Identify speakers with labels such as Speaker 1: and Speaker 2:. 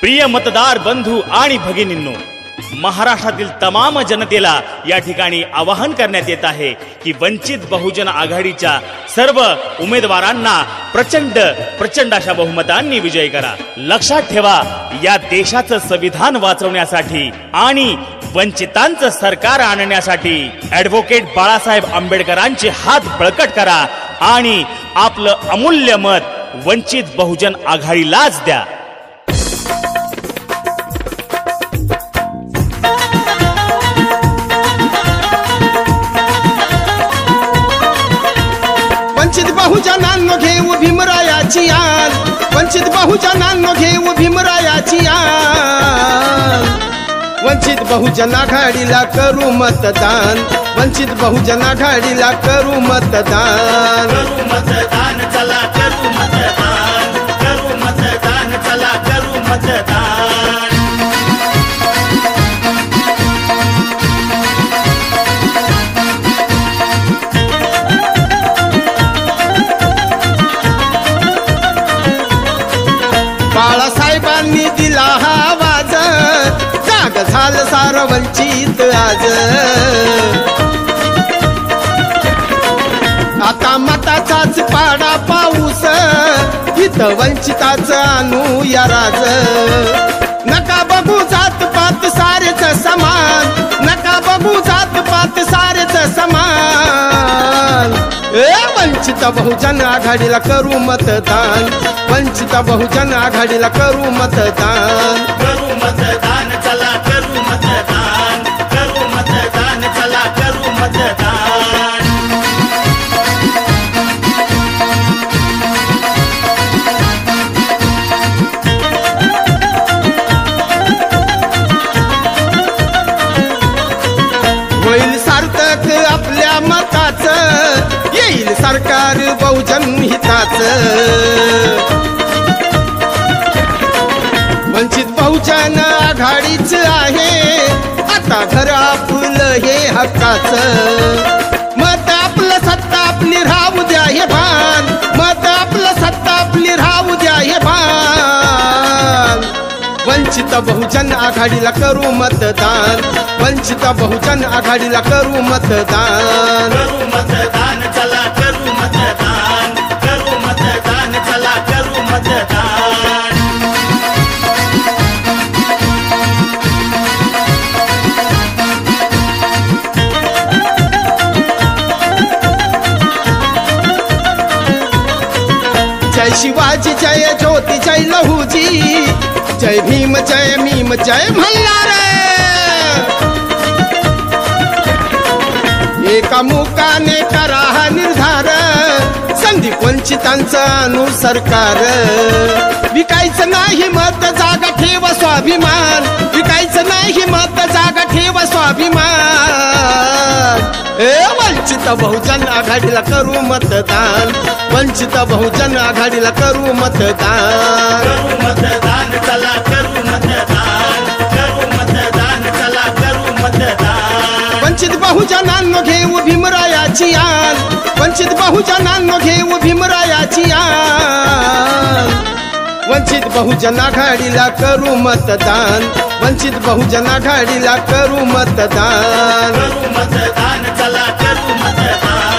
Speaker 1: प्रिय मतदार बंधू आणि भगिनींनो महाराष्ट्रातील तमाम जनतेला या ठिकाणी आवाहन करण्यात येत आहे की वंचित बहुजन आघाडीच्या सर्व उमेदवारांना प्रचंड प्रचंड अशा बहुमतांनी विजय करा. लक्षात ठेवा या देशाचं संविधान वाचवण्यासाठी आणि वंचितांचं सरकार आणण्यासाठी ऍडव्होकेट बाळासाहेब आंबेडकरांचे हात बळकट करा. आणि आपलं अमूल्य मत वंचित बहुजन आघाडीलाच द्या.
Speaker 2: वंचित बहुजनांनो घेऊ भीमरायाची आन वंचित बहुजनांनो घेऊ भीमराया बहुजन आघाडीला करू मतदान. वंचित बहुजन आघाडीला करू मतदान.
Speaker 1: करू मतदान चला करू मतदान.
Speaker 2: झालं सार वंचित आज. आता मताचाच पाडा पाऊस इथं वंचिताच आणू या राज. नका बघू जात पात सारेच समान नका बघू जात पात सारेच समान. ए वंचित बहुजन आघाडीला करू मतदान वंचित बहुजन आघाडीला करू मतदान.
Speaker 1: करू मतदान. चला करू मतदान करू मतदान चला करू मतदान.
Speaker 2: होईल सार्थक आपल्या मताचं येईल सरकार बहुजन हिताच. झाडीच आहे. आता घर आपलं हे हक्काच. मत आपलं सत्ता आपली राहू द्या हे भान. मत आपलं सत्ता आपली राहू द्या हे भान. वंचित बहुजन आघाडीला करू मतदान. वंचित बहुजन आघाडीला करू मतदान.
Speaker 1: करू मतदान चला
Speaker 2: शिवाजी जय ज्योती जय लहूजी। जय भीम जय भीम जय मल्हार। एका मुकाने करा हा निर्धार। संधी वंचितांचा अनु सरकार? विकायचं नाही मत जागा ठेव स्वाभिमान. वंचित बहुजन आघाडीला करू मतदान. वंचित बहुजन आघाडीला करू मतदान.
Speaker 1: करू मतदान चला करू मतदान करू मतदान चला करू मतदान
Speaker 2: वंचित बहुजनांनो घेऊ भीमरायाची आन. वंचित बहुजनांनो घेऊ बहुजन आघाडीला करू मतदान. वंचित बहुजन आघाडीला करू मतदान.
Speaker 1: करू मतदान चला करू मतदान.